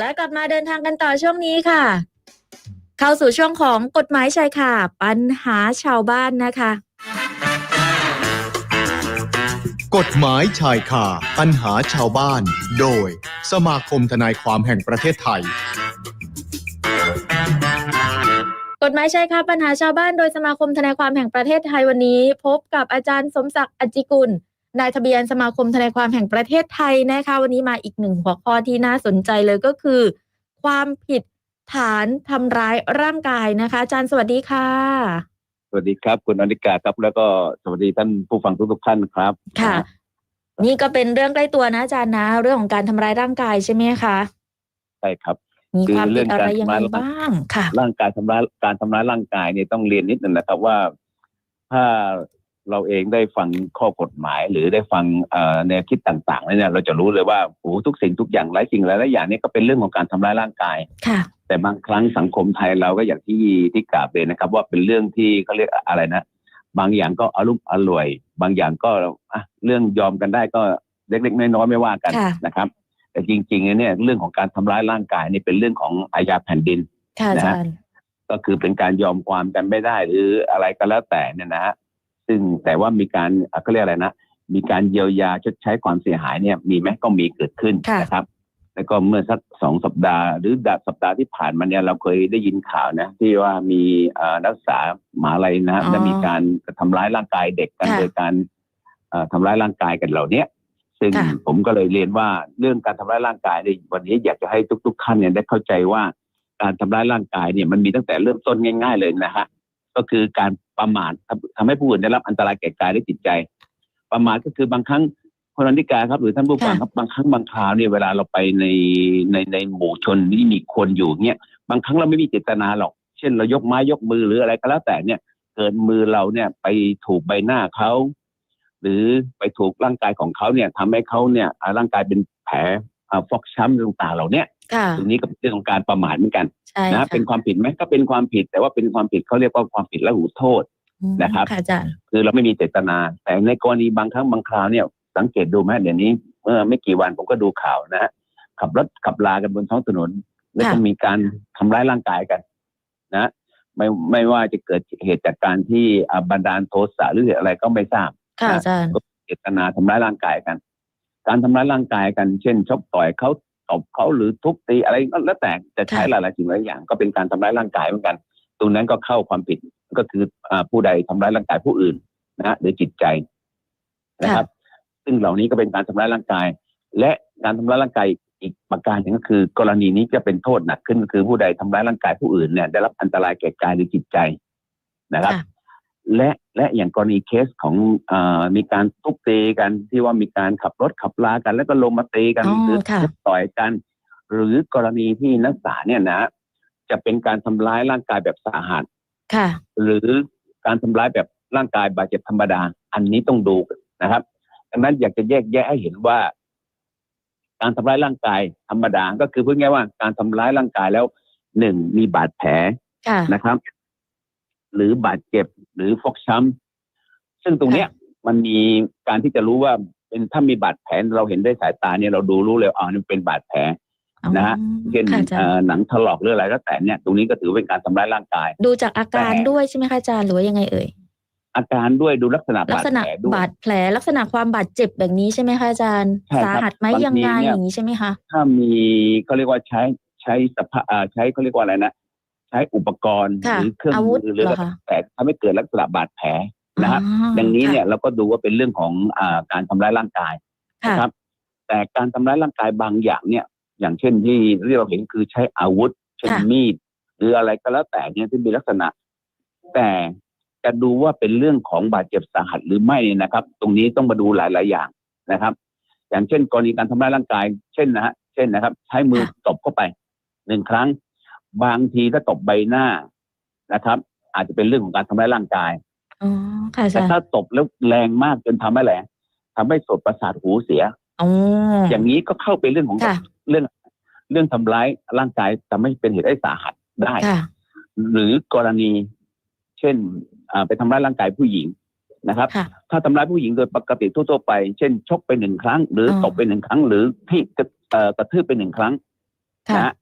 และกลับมาเดินทางกันต่อช่วงนี้ค่ะ เข้าสู่ช่วงของกฎหมายชายค่ะปัญหาชาวบ้านนะคะ กฎหมายชายคาปัญหาชาวบ้าน โดย สมาคมทนายความแห่งประเทศไทย กฎหมายชายค่ะปัญหาชาวบ้านโดยสมาคมทนายความแห่งประเทศไทยวันนี้ พบกับอาจารย์สมศักดิ์อจจิกุล นายทะเบียนสมาคมทนายความแห่งประเทศไทยนะคะ วันนี้มาอีกหนึ่งหัวข้อที่น่าสนใจเลยก็คือ ความผิดฐานทำร้ายร่างกายนะคะอาจารย์สวัสดีค่ะ สวัสดีครับคุณอนิกาครับ แล้วก็สวัสดีท่านผู้ฟังทุกๆท่านครับ ค่ะ นี่ก็เป็นเรื่องใกล้ตัวนะอาจารย์นะ เรื่องของการทำร้ายร่างกายใช่ไหมคะใช่ครับมีคือความเรื่ผิดองอะไรการยังไงทำร้ายร่างบ้างค่ะ ร่างกายทำร้ายการทำร้ายร่างกายเนี่ยต้องเรียนนิดหนึ่งนะครับว่า ถ้า เราเองได้ฟังข้อกฎหมาย หรือได้ฟังเอ่อแนวคิดต่างๆเนี่ยเราจะรู้เลยว่าโอ้โหทุกสิ่งทุกอย่างหลายสิ่งหลายๆอย่างเนี่ยก็เป็นเรื่องของการทำร้ายร่างกายค่ะ แต่บางครั้งสังคมไทยเราก็อย่างที่ที่กล่าวไปนะครับ ว่าเป็นเรื่องที่เขาเรียกอะไรนะ บางอย่างก็อารมณ์อร่วย บางอย่างก็อะเรื่องยอมกันได้ก็เล็กๆน้อยๆไม่ว่ากันค่ะนะครับ แต่จริงๆเนี่ยเรื่องของการทำร้ายร่างกายนี่เป็นเรื่องของอาญาแผ่นดินค่ะอานะฮะจารย์ก็คือเป็นการยอมความกันไม่ได้หรืออะไรก็แล้วแต่เนี่ยนะฮะ ซึ่งแต่ว่ามีการอะเขาเรียกอะไรนะ มีการเยียวยาชดใช้ความเสียหายเนี่ยมีไหมก็มีเกิดขึ้นค่ะนะครับ แล้วก็เมื่อสักสองสัปดาห์หรือดสัปดาห์ที่ผ่านมาเนี่ยเราเคยได้ยินข่าวนะ ที่ว่ามีเอ่อนักศึกษามหาลัยนะฮะอ๋อได้มีการทำร้ายร่างกายเด็กกันค่ะโดยการเอ่อทำร้ายร่างกายกันเหล่าเนี้ยซึ่งค่ะผมก็เลยเรียนว่าเรื่องการทำร้ายร่างกายในวันนี้อยากจะให้ทุก ๆ ท่านเนี่ยได้เข้าใจว่าการทำร้ายร่างกายเนี่ยมันมีตั้งแต่เริ่มต้นง่าย ๆ เลยนะฮะก็คือการ ประมาททำทำให้ผู้อื่นได้รับอันตรายแก่กายและจิตใจ ประมาทก็คือบางครั้งคนอนิกาครับ หรือท่านผู้ฟังค่ะครับบางครั้งบางคราวเนี่ยเวลาเราไปในในในหมู่ชนที่มีคนอยู่เนี่ยบางครั้งเราไม่มีเจตนาหรอก เช่นเรายกไม้ยกมือหรืออะไรก็แล้วแต่เนี่ย เกิดมือเราเนี่ยไปถูกใบหน้าเขาหรือไปถูกร่างกายของเขาเนี่ยทำให้เขาเนี่ยอ่าร่างกายเป็นแผลอ่าฟกช้ำต่างๆเหล่าเนี้ยค่ะ ตรงนี้ก็เป็นเรื่องของการประมาทเหมือนกันใช่นะค่ะเป็นความผิดไหมก็เป็นความผิด แต่ว่าเป็นความผิดเขาเรียกว่าความผิดละหูโทษอืมนะครับค่ะอาจารย์คือเราไม่มีเจตนา แต่ในกรณีบางครั้งบางคราวเนี่ย สังเกตดูไหมเดี๋ยวนี้ เมื่อไม่กี่วันผมก็ดูข่าวนะฮะขับรถขับลากันบนท้องถนน แล้วก็ค่ะมีการทำร้ายร่างกายกัน นะไม่ไม่ว่าจะเกิดเหตุจากการที่อ่าบันดาลโทสะหรือเหตุอะไรก็ไม่ทราบค่ะอาจารย์ก็เจตนาทำร้ายร่างกายกัน การทำร้ายร่างกายกัน เช่นชกต่อยเขา ตบเขาหรือทุบตีอะไรก็แล้วแต่จะใช้ค่ะหลายๆสิ่งหลายอย่าง ก็เป็นการทำร้ายร่างกายเหมือนกัน ตรงนั้นก็เข้าความผิดก็คืออาผู้ใดทำร้ายร่างกายผู้อื่นนะฮะหรือจิตใจนะครับ ซึ่งเหล่านี้ก็เป็นการทำร้ายร่างกาย และการทำร้ายร่างกายอีกประการหนึ่งก็คือ กรณีนี้จะเป็นโทษหนักขึ้นก็คือผู้ใดทำร้ายร่างกายผู้อื่นเนี่ยได้รับอันตรายแก่กายหรือจิตใจนะครับค่ะ และและอย่างกรณีเคสของเออมีการทุบตีกันที่ว่ามีการขับรถขับลากัน แล้วก็ลงมาตีกันอ๋อหรือค่ะต่อยกัน หรือกรณีที่นักศึกษาเนี่ยนะ จะเป็นการทำร้ายร่างกายแบบสาหัสค่ะ หรือการทำร้ายแบบร่างกายบาดเจ็บธรรมดา อันนี้ต้องดูนะครับดังนั้นอยากจะแยกแยะให้เห็นว่า การทำร้ายร่างกายธรรมดา ก็คือพูดง่ายๆว่าการทำร้ายร่างกายแล้วหนึ่งมีบาดแผลค่ะนะครับ หรือบาดเจ็บหรือฟกช้ำซึ่งตรงเนี้ยมันมีการที่จะรู้ว่าเป็นถ้ามีบาดแผลเราเห็นด้วยสายตาเนี่ยเราดูรู้เลยอ๋อนี่เป็นบาดแผลนะฮะเช่นค่ะอาจารเอ่ย์อหนังถลอกหรืออะไรก็แต่เนี่ยตรงนี้ก็ถือเป็นการทำร้ายร่างกาย ดูจากอาการแต่ด้วยใช่ไหมคะอาจารย์หรือว่ายังไงเอ่ยอาการด้วยดูลักษณะลับากดษณะแผลด้วยบาดแผลลักษณะความบาดเจ็บแบบนี้ใช่ไหมคะอาจารย์ใช่ครับสาหัสไหมบางทียังไงเนี่ยอย่างนี้ใช่ไหมคะถ้ามีเขาเรียกว่าใช้ใช้สภาอ่าใช้เขาเรียกว่าอะไรนะ ใช้อุปกรณ์ค่ะหรือเครื่องอาวุธมือหรือเหรอะไรอคะ แต่ทำให้เกิดลักษณะบาดแผลนะครับอ๋อดังนี้ค่ะเนี่ยเราก็ดูว่าเป็นเรื่องของอาการทำร้ายร่างกายค่ะนะครับ แต่การทำร้ายร่างกายบางอย่างเนี่ย อย่างเช่นที่ที่เราเห็นคือใช้อาวุธ เช่นค่ะ มีดหรืออะไรก็แล้วแต่เนี่ยที่มีลักษณะ แต่จะดูว่าเป็นเรื่องของบาดเจ็บสาหัสหรือไม่เนี่ยนะครับ ตรงนี้ต้องมาดูหลาย ๆ อย่างนะครับ อย่างเช่น กรณีการทำร้ายร่างกาย เช่นนะฮะเช่นนะครับ ใช้มือค่ะตบเข้าไปหนึ่งครั้ง บางทีถ้าตบใบหน้านะครับ อาจจะเป็นเรื่องของการทำร้ายร่างกายอ๋อค่ะอาแต่จารย์ถ้าตบแล้วแรงมากจนทำให้แหละทำให้สดประสาทหูเสียอ๋อออย่างนี้ก็เข้าไปเรื่องของค่ะเรื่องเรื่องทำร้ายร่างกายทำให้เป็นเหตุให้สาหัสได้ค่ะหรือกรณีเช่นอ่าไปทำร้ายร่างกายผู้หญิงนะครับค่ะถ้าทำร้ายผู้หญิงโดยปกติทั่วๆไป เช่นชกไปหนึ่งครั้ง หรือออตบไปหนึ่งครั้ง หรือที่กระเอ่อกระทืบไปหนึ่งครั้งค่ะนะฮะ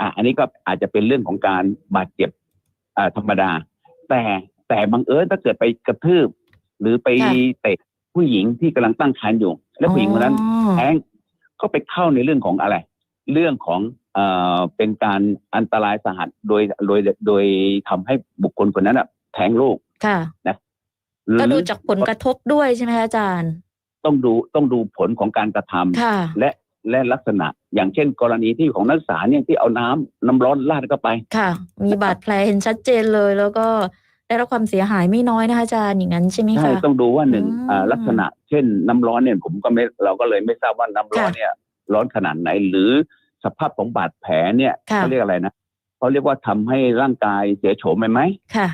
อะอันนี้ก็อาจจะเป็นเรื่องของการบาดเจ็บอ่าธรรมดา แต่แต่บังเอิญถ้าเกิดไปกระทืบ หรือไปค่ะเตะผู้หญิงที่กำลังตั้งครรภ์อยู่ แล้วผู้หญิงคนนั้นอ๋อแท้งก็ไปเข้าในเรื่องของอะไร เรื่องของเอ่อเป็นการอันตรายสาหัสโดยโดยโดยทำให้บุคคลคนนั้นอะแท้งลูกค่ะหรือก็ดูจากผลกระทบด้วยใช่ไหมคะอาจารย์ ต้องดูต้องดูผลของการกระทำค่ะและ และลักษณะ อย่างเช่น กรณีที่ของนักศึกษาเนี่ยที่เอาน้ำน้ำร้อนราดเข้าไป ค่ะ มีบาดแผลเห็นชัดเจนเลย แล้วก็ได้รับความเสียหายไม่น้อยนะคะอาจารย์อย่างนั้นใช่ไหมใช่คะต้องดูว่าหนึ่งอืมอ่าลักษณะ เช่น น้ำร้อนเนี่ยผมก็ไม่เราก็เลยไม่ทราบว่าน้ำร้อนค่ะเนี่ย ร้อนขนาดไหน หรือสภาพของบาดแผลเนี่ยค่ะเขาเรียกอะไรนะเขาเรียกว่าทำให้ร่างกายเสียโฉมไหมไหมค่ะ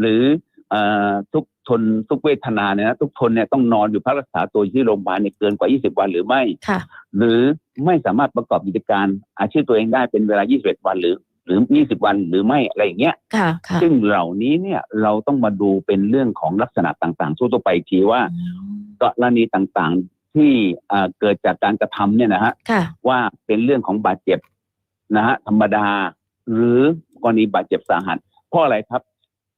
หรือเอ่อทุก ทนทุกเวทนาเนี่ยนะทุกทนเนี่ยต้องนอนอยู่พักรักษาตัวที่โรงพยาบาลเนี่ยเกินกว่า 20 วันหรือไม่ค่ะหรือไม่สามารถประกอบกิจการอาชีพตัวเองได้เป็นเวลา 21 วันหรือ หรือ 20 วันหรือไม่อะไรอย่างเงี้ยค่ะซึ่งเหล่านี้เนี่ยเราต้องมาดูเป็นเรื่องของลักษณะต่างๆทั่วไปทีว่ากรณีต่างๆที่เกิดจากการกระทำเนี่ยนะฮะค่ะว่าเป็นเรื่องของบาดเจ็บนะฮะธรรมดา หรือกรณีบาดเจ็บสาหัสเพราะอะไรครับ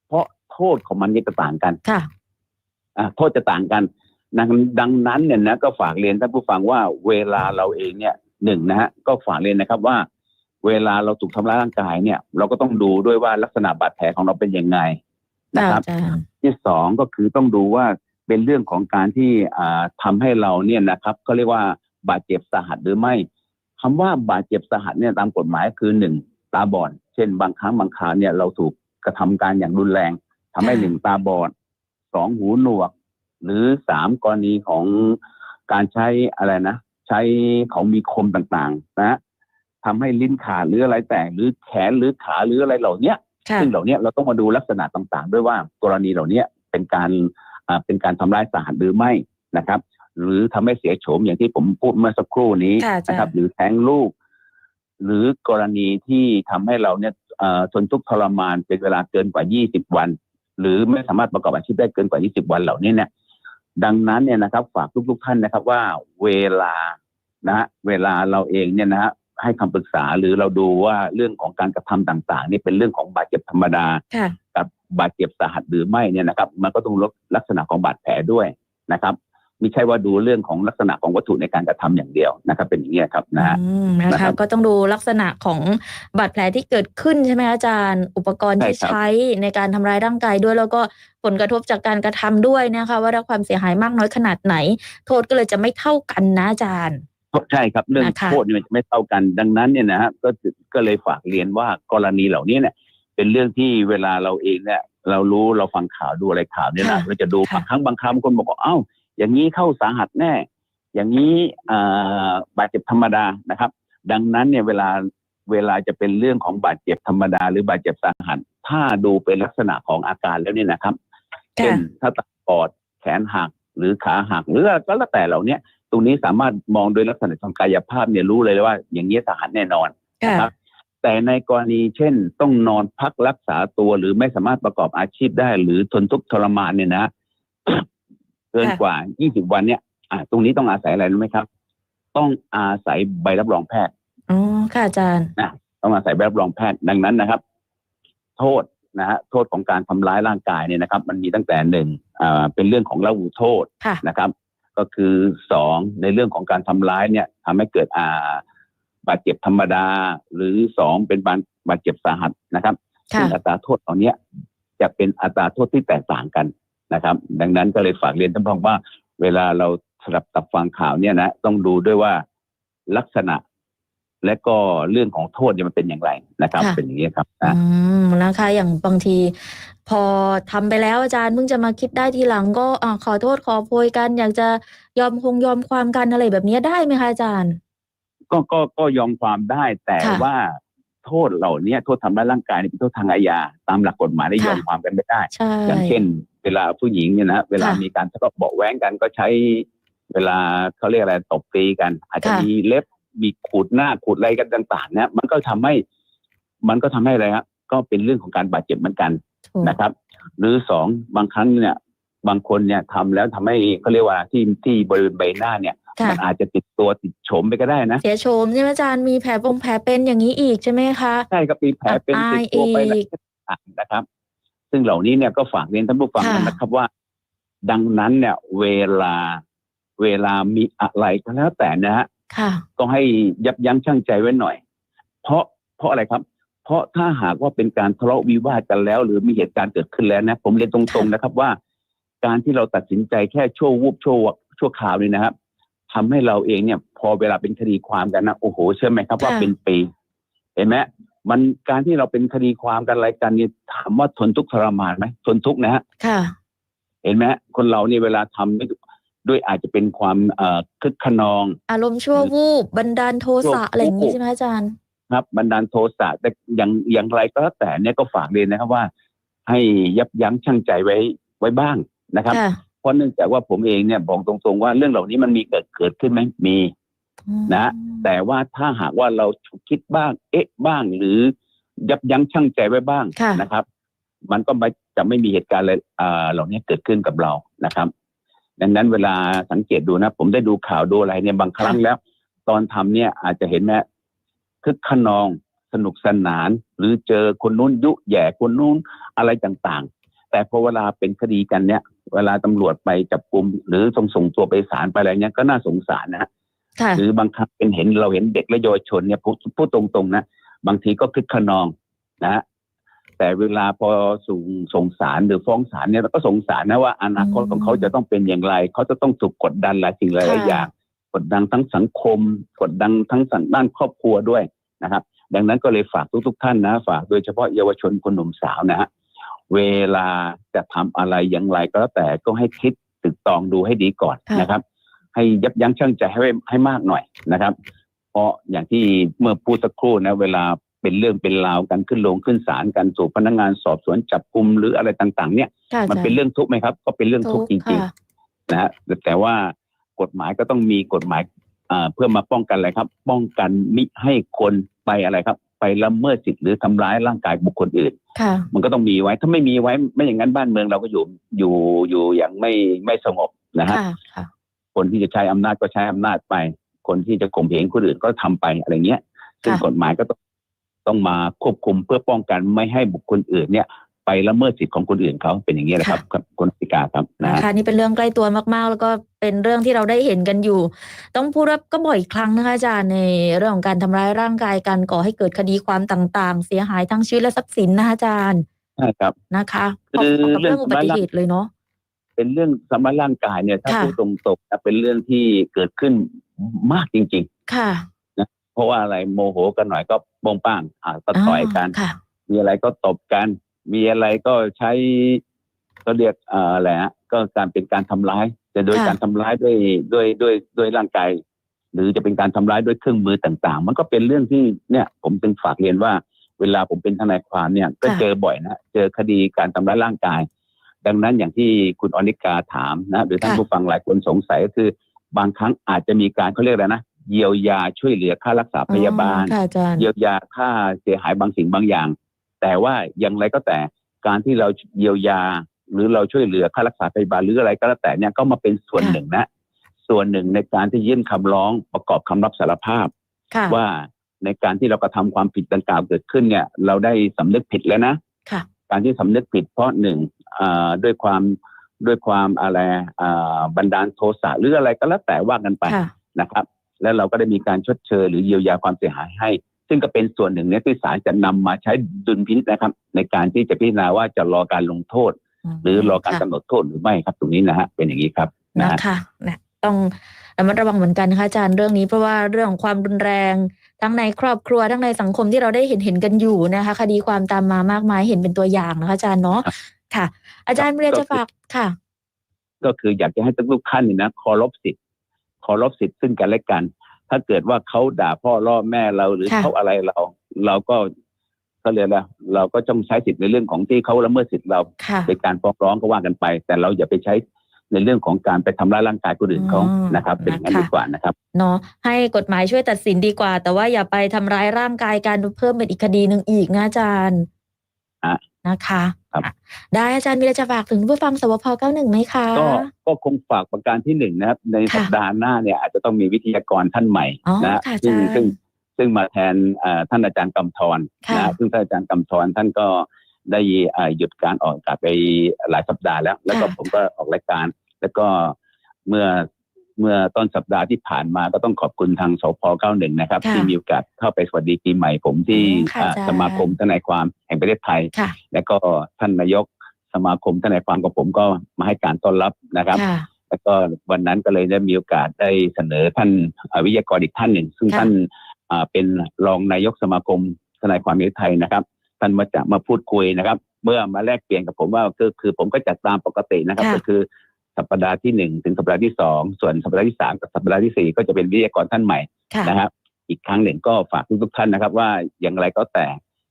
เพราะ โทษของมันจะต่างกันค่ะอ่าโทษจะต่างกันดังดังนั้นเนี่ยนะก็ฝากเรียนท่านผู้ฟังว่าเวลาเราเองเนี่ยหนึ่งนะฮะก็ฝากเรียนนะครับว่า เวลาเราถูกทำร้ายร่างกายเนี่ย เราก็ต้องดูด้วยว่าลักษณะบาดแผลของเราเป็นยังไงนะค่ะครับอาจารย์ที่สองก็คือต้องดูว่าเป็นเรื่องของการที่อ่าทำให้เราเนี่ยนะครับก็เรียกว่าบาดเจ็บสาหัสหรือไม่คำว่าบาดเจ็บสาหัสเนี่ยตามกฎหมายคือหนึ่งตาบอดเช่นบางครั้งบางคราวเนี่ยเราถูกกระทำการอย่างรุนแรง ทำให้ค่ะหนึ่งตาบอดสองหูหนวก หรือสามกรณีของการใช้อะไรนะ ใช้ของมีคมต่างๆ นะทำให้ลิ้นขาดหรืออะไรแตกหรือแขนหรือขาหรืออะไรเหล่าเนี้ยค่ะซึ่งเหล่าเนี้ยเราต้องมาดูลักษณะต่างๆ ด้วยว่ากรณีเหล่าเนี้ยเป็นการอ่าเป็นการทำร้ายสาหัสหรือไม่นะครับ หรือทำให้เสียโฉมอย่างที่ผมพูดเมื่อสักครู่นี้ค่ะอาจารย์นะครับ หรือแท้งลูก หรือกรณีที่ทำให้เราเนี่ยเอ่อทนทุกข์ทรมานเป็นเวลาเกินกว่า 20 วัน หรือไม่สามารถประกอบอาชีพได้เกินกว่า 20 วันเหล่านี้เนี่ย ดังนั้นเนี่ยนะครับ ฝากทุกๆท่านนะครับ ว่าเวลานะฮะเวลาเราเองเนี่ยนะฮะให้คำปรึกษาหรือเราดูว่าเรื่องของการกระทำต่าง ๆ นี่เป็นเรื่องของบาดเจ็บธรรมดาค่ะกับบาดเจ็บสาหัสหรือไม่เนี่ยนะครับ มันก็ต้องลดลักษณะของบาดแผลด้วยนะครับ ไม่ใช่ว่าดูเรื่องของลักษณะของวัตถุในการกระทำอย่างเดียวนะครับ เป็นอย่างนี้ยครับนะฮะอืมนะนะครัคะบก็ต้องดูลักษณะของบาดแผลที่เกิดขึ้นใช่ไหมคะอาจารย์ อุปกรณ์ที่ใช่ครับใช้ในการทำร้ายร่างกายด้วย แล้วก็ผลกระทบจากการกระทำด้วยนะคะ ว่าได้ความเสียหายมากน้อยขนาดไหน โทษก็เลยจะไม่เท่ากันนะอาจารย์ใช่ครับเรื่องนะคะโทษเนี่ยมันจะไม่เท่ากันดังนั้นเนี่ยนะฮะก็ก็เลยฝากเรียนว่ากรณีเหล่านี้เนี่ย เป็นเรื่องที่เวลาเราเองเนี่ยเรารู้เราฟังข่าวดูอะไรข่าวเนี่ยนะค่ะเราจะดูค่ะบางครั้งบางครั้งบางคนบอกว่าเอ้า อย่างนี้เข้าสาหัสแน่ อย่างนี้อ่าบาดเจ็บธรรมดานะครับ ดังนั้นเนี่ยเวลาเวลาจะเป็นเรื่องของบาดเจ็บธรรมดา หรือบาดเจ็บสาหัส ถ้าดูเป็นลักษณะของอาการแล้วเนี่ยนะครับ เช่นถ้าตาบอดแขนหักหรือขาหักหรือก็แล้วแต่เหล่าเนี้ยตรงนี้สามารถมองโดยลักษณะทางกายภาพเนี่ยรู้เลยว่า อย่างนี้ยสาหัสแน่นอนค่ะนะครับแต่ในกรณีเช่น ต้องนอนพักรักษาตัวหรือไม่สามารถประกอบอาชีพได้ หรือทนทุกข์ทรมานเนี่ยนะ เกินค่ะกว่า 20 วันเนี่ยอ่าตรงนี้ต้องอาศัยอะไรรู้ไหมครับ ต้องอาศัยใบรับรองแพทย์อ๋อค่ะอาจารย์ต้องอาศัยใบรับรองแพทย์ดังนั้นนะครับ โทษนะฮะโทษของการทำร้ายร่างกายเนี่ยนะครับ มันมีตั้งแต่หนึ่งอ่าเป็นเรื่องของละหูโทษค่ะนะครับ ก็คือสองในเรื่องของการทำร้ายเนี่ยทำให้เกิดอ่าบาดเจ็บธรรมดา หรือสองเป็นบาดบาดเจ็บสาหัสนะครับซึ่ค่ะงอัตราโทษเหล่านี้จะเป็นอัตราโทษที่แตกต่างกัน นะครับ ดังนั้นก็เลยฝากเรียนท่านผู้ฟังว่า เวลาเราสลับตับฟังข่าวเนี่ยนะต้องดูด้วยว่าลักษณะและก็เรื่องของโทษเนี่ยมันเป็นอย่างไรนะครับค่ะเป็นอย่างนี้ครับนะอืมนะคะ อย่างบางที พอทำไปแล้วอาจารย์เพิ่งจะมาคิดได้ทีหลังก็อ่าขอโทษขอโพยกัน อยากจะยอมคงยอมความกันอะไรแบบนี้ได้ไหมคะอาจารย์ ก็ก็ก็ยอมความได้แต่ค่ะว่าโทษเหล่านี้โทษทำร้ายร่างกายเนี่ยเป็นโทษทางอาญาตามหลักกฎหมายได้ค่ะยอมความกันไม่ได้ใช่อย่างเช่น เวลาผู้หญิงเนี่ยนะเวลาค่ะมีการทะเลาะเบาะแว้งกันก็ใช้ เวลาเขาเรียกอะไรตบตีกัน อาจจะค่ะมีเล็บมีขูดหน้าขูดอะไรกันต่างๆนะมันก็ทำให้ มันก็ทำให้อะไรครับก็เป็นเรื่องของการบาดเจ็บเหมือนกันถูกนะครับ หรือสองบางครั้งเนี่ย บางคนเนี่ยทำแล้วทำให้เขาเรียกว่าที่ที่บริเวณใบหน้าเนี่ยค่ะมันอาจจะติดตัวติดโฉมไปก็ได้นะเสียโฉมใช่ไหมอาจารย์มีแผลปงแผลเป็นอย่างนี้อีกใช่ไหมคะใช่ครับมีแผลเป็นอับอายติดตัวไปอีกต่างๆนะครับ ซึ่งเหล่านี้เนี่ยก็ฝากเรียนท่านผู้ฟังค่ะนะครับว่า ดังนั้นเนี่ย เวลาเวลามีอะไรก็แล้วแต่นะฮะค่ะก็ให้ยับยั้งชั่งใจไว้หน่อย เพราะเพราะอะไรครับ เพราะถ้าหากว่าเป็นการทะเลาะวิวาทกันแล้ว หรือมีเหตุการณ์เกิดขึ้นแล้วนะ ผมเรียนตรงๆนะครับว่า การที่เราตัดสินใจแค่ชั่ววูบชั่ววชั่วคราวนี่นะครับทำให้เราเองเนี่ย พอเวลาเป็นคดีความกันนะโอ้โห เชื่อไหมครับว่าค่ะเป็นปี เห็นไหม มันการที่เราเป็นคดีความกันอะไรกันเนี่ยถามว่าทนทุกข์ทรมานไหมทนทุกข์นะฮะค่ะ เห็นไหมคนเราเนี่ยเวลาทำด้วยด้วยอาจจะเป็นความเอ่อคึกขนอง อารมณ์ชั่ววูบบันดาลโทสะอะไรอย่างนี้ใช่ไหมอาจารย์ ครับบันดาลโทสะแต่อย่างอย่างไรก็แล้วแต่เนี่ยก็ฝากเรียนนะครับว่า ให้ยับยั้งชั่งใจไว้ไว้บ้างนะครับค่ะเพราะเนื่องจากว่าผมเองเนี่ยบอกตรงๆว่าเรื่องเหล่านี้มันมีเกิดเกิดขึ้นไหมมี นะ แต่ว่าถ้าหากว่าเราฉุกคิดบ้าง เอ๊ะบ้างหรือยับยั้งชั่งใจไว้บ้างค่ะ นะครับ มันก็ไม่จะไม่มีเหตุการณ์อะไรอ่าเหล่านี้เกิดขึ้นกับเรานะครับ ดังนั้นเวลาสังเกตดูนะ ผมได้ดูข่าวดูอะไรเนี่ยบางครั้งแล้ว ตอนทำเนี่ยอาจจะเห็นแม้คึกขนองสนุกสนาน หรือเจอคนนู้นยุแย่คนนู้นอะไรต่างๆ แต่พอเวลาเป็นคดีกันเนี่ย เวลาตำรวจไปจับกลุ่มหรือส่งส่งตัวไปศาลไปอะไรเนี่ยก็น่าสงสารนะฮะค่ะ หรือบางครั้งเป็นเห็นเราเห็นเด็กและเยาวชนเนี่ยพูดพูดตรงๆนะบางทีก็คึกขนองนะฮะแต่เวลาพอส่งส่งสารหรือฟ้องศาลเนี่ยเราก็สงสารนะว่าอนาคตอืมของเขาจะต้องเป็นอย่างไร เขาจะต้องถูกกดดันหลายสิ่งหลายค่ะๆอย่าง กดดันทั้งสังคม กดดันทั้งสันด้านครอบครัวด้วยนะครับ ดังนั้นก็เลยฝากทุกๆท่านนะ ฝากโดยเฉพาะเยาวชนคนหนุ่มสาวนะฮะเวลาจะทำอะไรอย่างไรก็แล้วแต่ก็ให้คิดตึกตองดูให้ดีก่อนค่ะนะครับ ให้ยับยั้งชั่งใจให้ให้มากหน่อยนะครับ เพราะอย่างที่เมื่อพูดสักครู่นะเวลาเป็นเรื่องเป็นราวกันขึ้นลงขึ้นศาลกันสู่พนักงานสอบสวนจับกุมหรืออะไรต่างๆ เนี่ยค่ะมันเป็นเรื่องทุกข์ไหมครับ ก็เป็นเรื่องทุกข์จริงค่ะๆนะฮะแต่ว่ากฎหมายก็ต้องมีกฎหมายอ่าเพื่อมาป้องกันอะไรครับ ป้องกันมิให้คนไปอะไรครับ ไปละเมิดสิทธิ์หรือทำร้ายร่างกายบุคคลอื่นค่ะมันก็ต้องมีไว้ถ้าไม่มีไว้ไม่อย่างนั้นบ้านเมืองเราก็อยู่อยู่อยู่อย่างไม่ไม่สงบนะฮะ ค่ะค่ะคนที่จะใช้อำนาจก็ใช้อำนาจไป คนที่จะข่มเหงคนอื่นก็ทำไปอะไรเงี้ย ซึ่งค่ะกฎหมายก็ต้องต้องมาควบคุมเพื่อป้องกันไม่ให้บุคคลอื่นเนี่ยไปละเมิดสิทธิ์ของคนอื่นเขาเป็นอย่างนี้แหละครับครับคุณสิกาครับนะนะฮะคะนี่เป็นเรื่องใกล้ตัวมากๆ แล้วก็เป็นเรื่องที่เราได้เห็นกันอยู่ ต้องพูดว่าก็บ่อยครั้งนะคะอาจารย์ในเรื่องของการทำร้ายร่างกายการก่อให้เกิดคดีความต่าง ๆ เสียหายทั้งชีวิตและทรัพย์สินนะคะอาจารย์ใช่ครับนะคะคือพอๆกับเรื่เรื่อองงอุบัติเหตุเลยเนาะ เป็นเรื่องสำร้ายร่างกายเนี่ยถ้าค่ะ พูดตรงๆนะเป็นเรื่องที่เกิดขึ้นมากจริง ค่ะ ๆ เพราะว่าอะไรโมโหกันหน่อยก็โป้งป้างอ่าก็ต่อยกัน ค่ะ มีอะไรก็ตบกัน มีอะไรก็ใช้ก็เรียกเอ่ออะไรฮะก็การเป็นการทำร้ายจะโดยค่ะ การทำร้ายด้วยด้วยด้วยด้วยร่างกาย หรือจะเป็นการทำร้ายด้วยเครื่องมือต่างๆ มันก็เป็นเรื่องที่เนี่ย ผมจึงฝากเรียนว่า เวลาผมเป็นทนายความเนี่ย ก็ค่ะเจอบ่อยนะเจอคดีการทำร้ายร่างกาย ดังนั้นอย่างที่คุณอนิกาถามนะหรือท่านค่ะผู้ฟังหลายคนสงสัยก็คือ บางครั้งอาจจะมีการเขาเรียกอะไรนะเยียวยาช่วยเหลือค่ารักษาพยาบาลอ๋อค่ะอาจารย์เยียวยาค่าเสียหายบางสิ่งบางอย่าง แต่ว่าอย่างไรก็แต่การที่เราเยียวยา หรือเราช่วยเหลือค่ารักษาพยาบาลหรืออะไรก็แล้วแต่เนี่ยก็มาเป็นส่วนค่ะหนึ่งนะ ส่วนหนึ่งในการที่ยื่นคำร้องประกอบคำรับสารภาพค่ะว่าในการที่เรากระทำความผิดดังกล่าวเกิดขึ้นเนี่ย เราได้สำนึกผิดแล้วนะค่ะการที่สำนึกผิดเพราะหนึ่งอ่า ด้วยความด้วยความอะไรอ่าบันดาลโทสะหรืออะไรก็แล้วแต่ว่ากันไปค่ะนะครับ แล้วเราก็ได้มีการชดเชยหรือเยียวยาความเสียหายให้ ซึ่งก็เป็นส่วนหนึ่งเนี่ยที่ศาลจะนำมาใช้ดุลพินิจนะครับ ในการที่จะพิจารณาว่าจะรอการลงโทษ หรือรอการค่ะกำหนดโทษหรือไม่ครับ ตรงนี้นะฮะเป็นอย่างนี้ครับนะนะฮะคะนะต้องระมัดระวังเหมือนกันนะคะอาจารย์เรื่องนี้เพราะว่าเรื่องของความรุนแรง ทั้งในครอบครัวทั้งในสังคมที่เราได้เห็นเห็นกันอยู่นะคะ คดีความตามมามากมายเห็นเป็นตัวอย่างนะคะอาจารย์เนาะ ค่ะ อาจารย์เรียนจะฝากค่ะ ก็คืออยากจะให้ทุกๆท่านเนี่ยนะเคารพสิทธิ์เคารพสิทธิ์ซึ่งกันและกัน ถ้าเกิดว่าเขาด่าพ่อล่อแม่เราหรือค่ะเขาอะไรเรา เราก็เขาเรียกอะไรเราก็ต้องใช้สิทธิ์ในเรื่องของที่เขาละเมิดสิทธิ์เราค่ะเป็นการฟ้องร้องก็ว่ากันไป แต่เราอย่าไปใช้ในเรื่องของการไปทำร้ายร่างกายคนอื่นเขาอืมนะครับ เป็นอย่างนั้นนะคะดีกว่านะครับเนาะให้กฎหมายช่วยตัดสินดีกว่า แต่ว่าอย่าไปทำร้ายร่างกายการเพิ่มเป็นอีกคดีหนึ่งอีกนะอาจารย์อะนะคะ ครับ ได้อาจารย์มีอะไรจะฝากถึงผู้ฟังสวพ 91 ไหมคะ ก็ก็คงฝากประการที่หนึ่งนะครับ ในค่ะสัปดาห์หน้าเนี่ยอาจจะต้องมีวิทยากรท่านใหม่อ๋อนะค่ะอาซึ่งจารย์ซึ่งซึ่งมาแทนเอ่อท่านอาจารย์กำธรค่ะนะซึ่งท่านอาจารย์กำธรท่านก็ได้เอ่อหยุดการออกอากาศไปหลายสัปดาห์แล้ว แล้วก็ผมก็ออกรายการ แล้วก็เมื่อ เมื่อต้นสัปดาห์ที่ผ่านมาก็ต้องขอบคุณทางสพ91 นะครับค่ะที่มีโอกาสเข้าไปสวัสดีปีใหม่ผมที่อืมค่ะอ่าอาจารย์สมาคมทนายความแห่งประเทศไทยค่ะแล้วก็ท่านนายกสมาคมทนายความกับผมก็มาให้การต้อนรับนะครับค่ะแล้วก็วันนั้นก็เลยได้มีโอกาสได้เสนอท่านเอ่อวิทยากรอีกท่านหนึ่ง ซึ่งค่ะท่านอ่าเป็นรองนายกสมาคมทนายความในไทยนะครับ ท่านมาจะมาพูดคุยนะครับ เมื่อมาแลกเปลี่ยนกับผมว่าคือคือผมก็จัดตามปกตินะครับค่ะก็คือ สัปดาห์ที่หนึ่งถึงสัปดาห์ที่สองส่วนสัปดาห์ที่สามกับสัปดาห์ที่สี่ก็จะเป็นวิทยากรท่านใหม่ค่ะนะครับอีกครั้งหนึ่งก็ฝากทุกๆท่านนะครับ ว่าอย่างไรก็แต่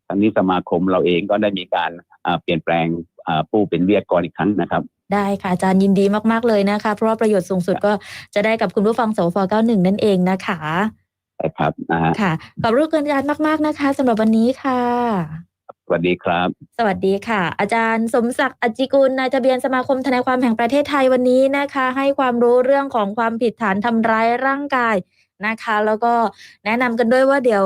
ทางนี้สมาคมเราเองก็ได้มีการอ่าเปลี่ยนแปลงอ่าผู้เป็นวิทยากรอีกครั้งนะครับได้ค่ะอาจารย์ยินดีมาก ๆ เลยนะคะ เพราะว่าประโยชน์สูงสุดก็จะได้กับคุณผู้ฟังสวพ91 นั่นเองนะคะใช่ครับนะฮะค่ะขอบคุณอาจารย์มาก ๆ นะคะสำหรับวันนี้ค่ะ สวัสดีครับ สวัสดีค่ะ อาจารย์สมศักดิ์อจิกุลนายทะเบียนสมาคมทนายความแห่งประเทศไทยวันนี้นะคะ ให้ความรู้เรื่องของความผิดฐานทำร้ายร่างกายนะคะ แล้วก็แนะนำกันด้วยว่าเดี๋ยว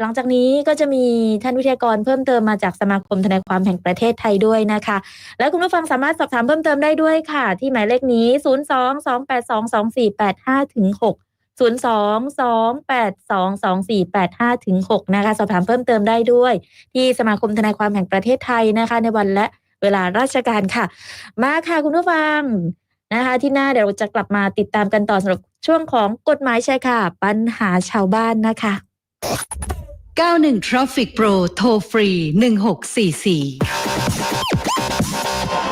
หลังจากนี้ก็จะมีท่านวิทยากรเพิ่มเติมมาจากสมาคมทนายความแห่งประเทศไทยด้วยนะคะ และคุณผู้ฟังสามารถสอบถามเพิ่มเติมได้ด้วยค่ะ ที่หมายเลขนี้ 0 2 2 8 2 2 4 8 5ถึง6 0 2 2 8 2 2 4 8 5ถึง6นะคะ สอบถามเพิ่มเติมได้ด้วย ที่สมาคมทนายความแห่งประเทศไทยนะคะ ในวันและเวลาราชการค่ะ มาค่ะคุณผู้ฟังนะคะ ที่หน้าเดี๋ยวเราจะกลับมาติดตามกันต่อสำหรับช่วงของกฎหมายชายค่ะ ปัญหาชาวบ้านนะคะ 91 Traffic Pro โทรฟรี 1644